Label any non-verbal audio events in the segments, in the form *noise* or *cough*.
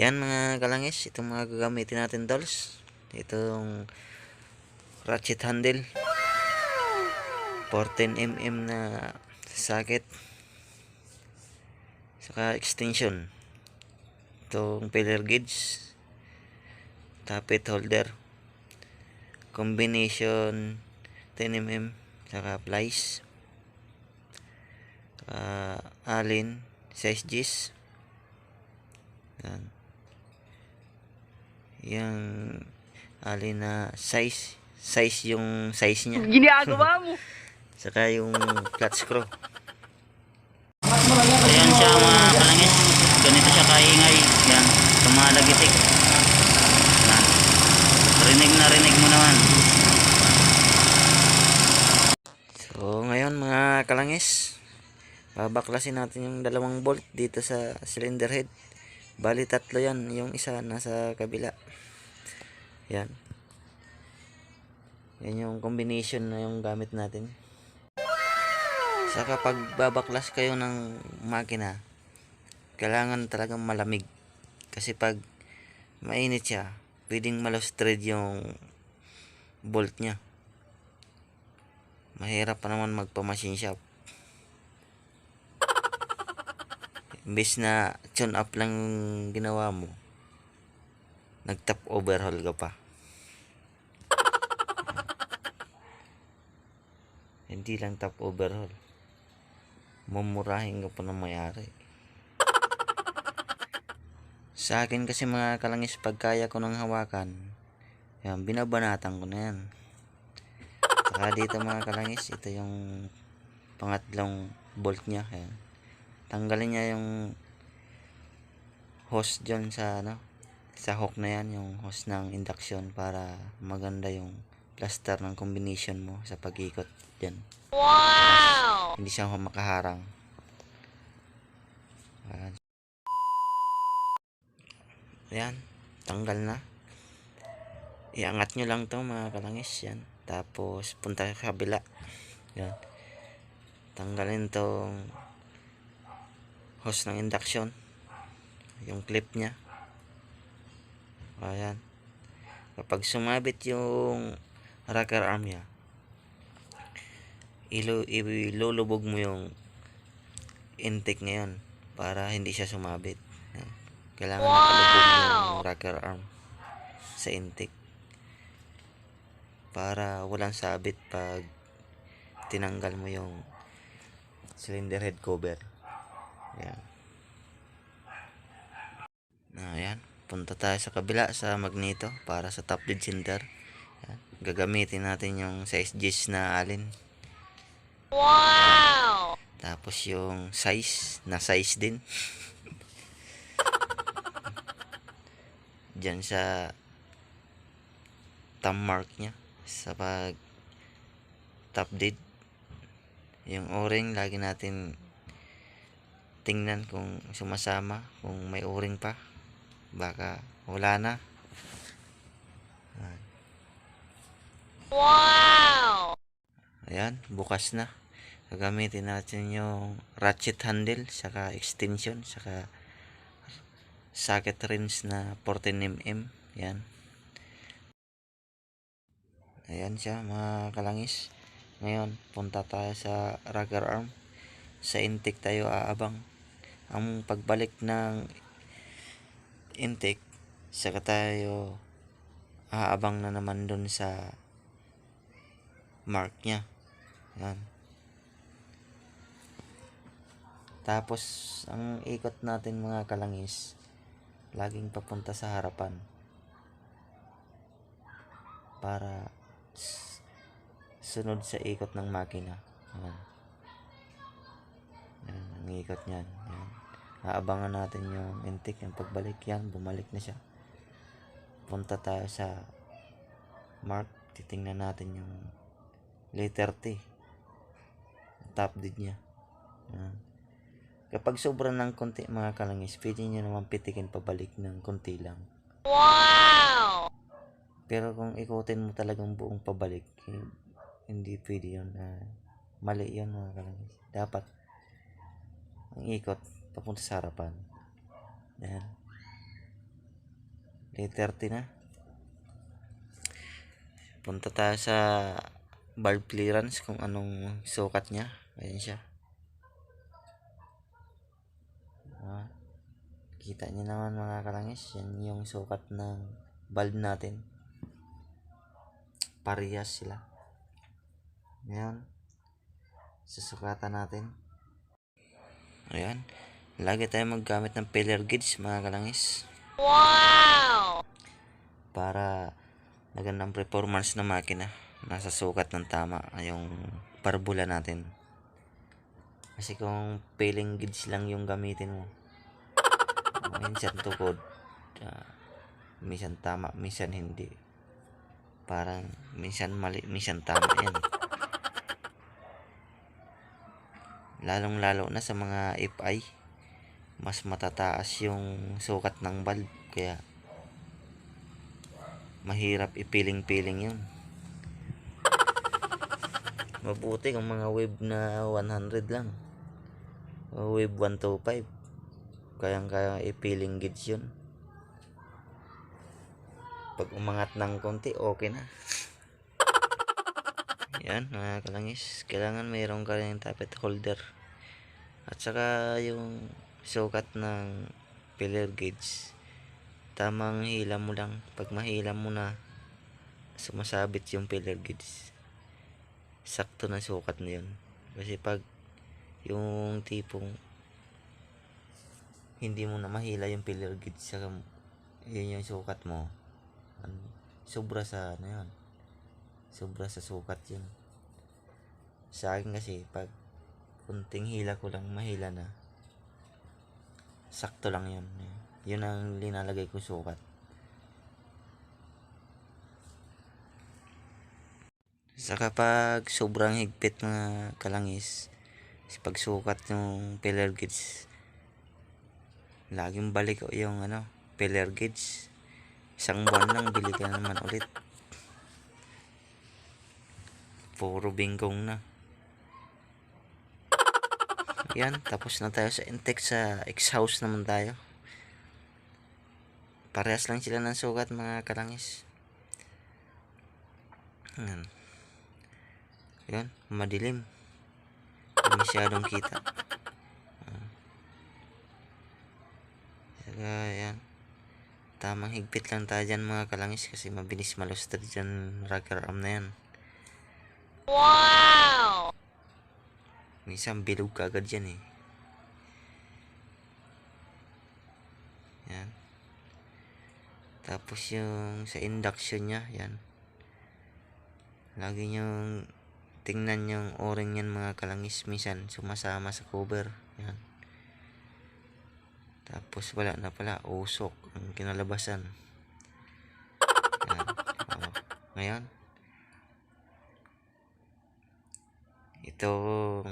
Yan mga kalangis, itong mga gagamitin natin dolls. Itong ratchet handle. 14mm na socket. Saka extension. Itong pillar gauge. Tappet holder. Combination 10mm. Saka plies. Saka alin. Size G's. Yan. Yung alin na size. Size yung size niya. *laughs* Ginagawa mo. Saka yung flat screw. Ayan siya mga kalangis. Ganito siya kaingay. Yan. Tumalagitik. Yan. Rinig na rinig mo naman. So ngayon mga kalangis. Babaklasin natin yung dalawang bolt dito sa cylinder head. Bali tatlo yan. Yung isa nasa kabila. Yan. Yan yung combination na yung gamit natin. Saka pag babaklas kayo ng makina, kailangan talagang malamig. Kasi pag mainit siya, pwedeng malustred yung bolt niya. Mahirap pa naman magpa-machine shop. Imbes na tune up lang ginawa mo, nag-top overhaul ka pa. *laughs* Hindi lang top overhaul mumurahin ka pa ng mayari. Sa akin kasi mga kalangis, pag kaya ko ng hawakan, yan, binabanatan ko na yan. Saka dito mga kalangis, ito yung pangatlong bolt niya. Yan. Tanggalin niya yung hose dyan sa ano, sa hook na yan, yung hose ng induction para maganda yung plaster ng combination mo sa pag-ikot dyan. Wow! Hindi siya makaharang. Ayan. Ayan. Tanggal na. Iangat nyo lang to mga kalangis. Yan. Tapos punta sa kabila. Yan. Tanggalin tong hose ng induction. Yung clip niya. Ayan. Kapag sumabit yung rocker arm niya, ilo ilulubog mo yung intake ngayon para hindi siya sumabit. Kailangan Wow! nakalubog yung rocker arm sa intake para walang sabit pag tinanggal mo yung cylinder head cover. Yan. Na, yan. Punta tayo sa kabila sa magneto para sa top dead center. Yan. Gagamitin natin yung size G's na alin. Wow! Tapos yung size, na size din. Diyan sa thumb mark niya sa pag top dead. Yung o-ring lagi natin tingnan kung sumasama, kung may o-ring pa. Baka wala na. Ayan. Wow! Ayan, bukas na. Gagamitin natin yung ratchet handle, saka extension, saka socket rings na 14mm. Yan. Ayan siya mga kalangis. Ngayon, punta tayo sa rocker arm. Sa intake tayo aabang. Ang pagbalik ng intake, saka tayo aabang na naman dun sa mark niya. Yan. Tapos, ang ikot natin mga kalangis, laging papunta sa harapan. Para sunod sa ikot ng makina. Yan. Yan, ang ikot niyan. Yan. Aabangan natin yung intake, yung pagbalik yan, bumalik na siya. Punta tayo sa mark, titingnan natin yung letter T. Top dead niya. Yan. Kapag sobra ng konti mga kalangis, pwede nyo naman pitikin pabalik ng konti lang. Wow! Pero kung ikutin mo talagang buong pabalik, hin- hindi pwede yun. ah, mali yun mga kalangis. Dapat, ang ikot, papunta sa harapan. Yan. 3.30 na. Punta tayo sa valve clearance kung anong sukat niya. Ayan siya. Ah, kita niyo naman mga kalangis. Yan yung sukat ng valve natin. Parehas sila. Ngayon, susukatan natin. Ayan. Lagi tayo maggamit ng pillar gauge mga kalangis Wow! para magandang performance ng makina. Nasa sukat ng tama yung parbula natin. Kasi kung peeling gauge lang yung gamitin mo, minsan tukod, ah, minsan tama, minsan hindi. Parang minsan mali, minsan tama yan. Lalong lalo na sa mga FI, mas matataas yung sukat ng valve. Kaya mahirap ipiling-piling yun. *laughs* Mabuti kung mga wave na 100 lang. O wave 125. Kayang-kaya ipiling gauge yun. Pag umangat ng konti, okay na. *laughs* Yan, mga kalangis. Kailangan mayroon ka rin tappet holder. At saka yung sukat ng pillar gauge. Tamang hila mo lang. Pag mahila mo na, sumasabit yung pillar gauge. Sakto na sukat na yun. Kasi pag yung tipong hindi mo na mahila yung pillar gauge sa yun yung sukat mo sobra sa ano yun sobra sa sukat yun sa akin kasi pag kunting hila ko lang mahila na sakto lang yun. Yun ang linalagay ko sukat. Saka pag sobrang higpit na kalangis pag sukat yung pillar gauge laging balik yung ano pillar gauge isang buwan lang bili ka naman ulit. Puro bingkong na yan tapos na tayo sa intake sa exhaust naman tayo. Parehas lang sila ng sukat mga kalangis. Yan. Yan madilim. Masyadong kita. Saka yan. Tamang higpit lang tayo dyan mga kalangis kasi mabilis malustad dyan rocker arm na yan. Wow! Minsan bilog ka agad yan eh. Yan. Tapos yung sa induction nya yan. Lagi nyong tingnan yung o-ring yan mga kalangis minsan sumasama sa cover yan. Tapos wala na pala usok ang kinalabasan. Yan. Oh. ngayon. Itong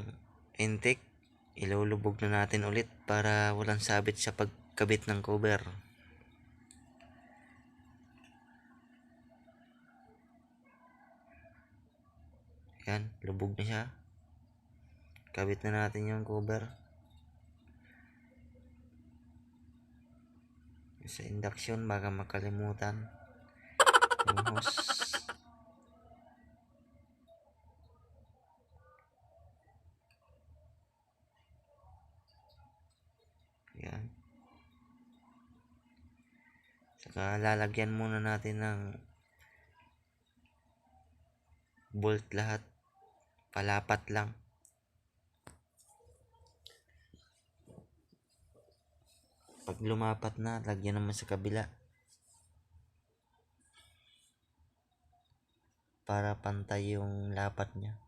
intake ilulubog na natin ulit para walang sabit sa pagkabit ng cover. Yan lubog na siya. Kabit na natin yung cover. Sa induction baka makalimutan. Yung hose Yan. Saka lalagyan muna natin ng bolt lahat. Palapat lang. Pag lumapat na, lagyan naman sa kabila. Para pantay yung lapat niya.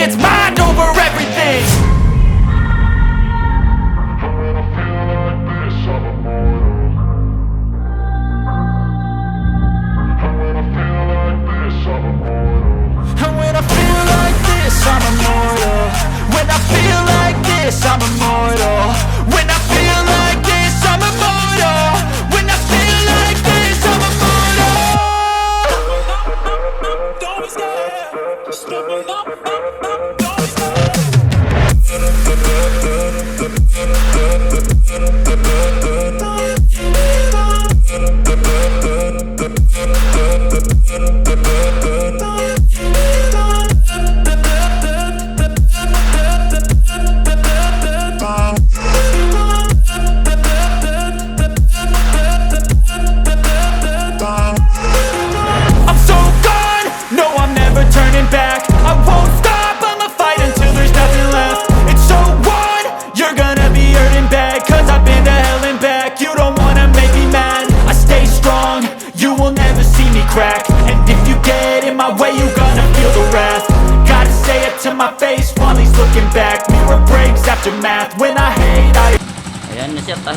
it's my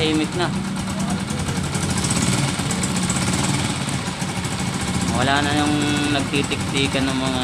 tahimik na. Wala na yung nagtitiktikan ng mga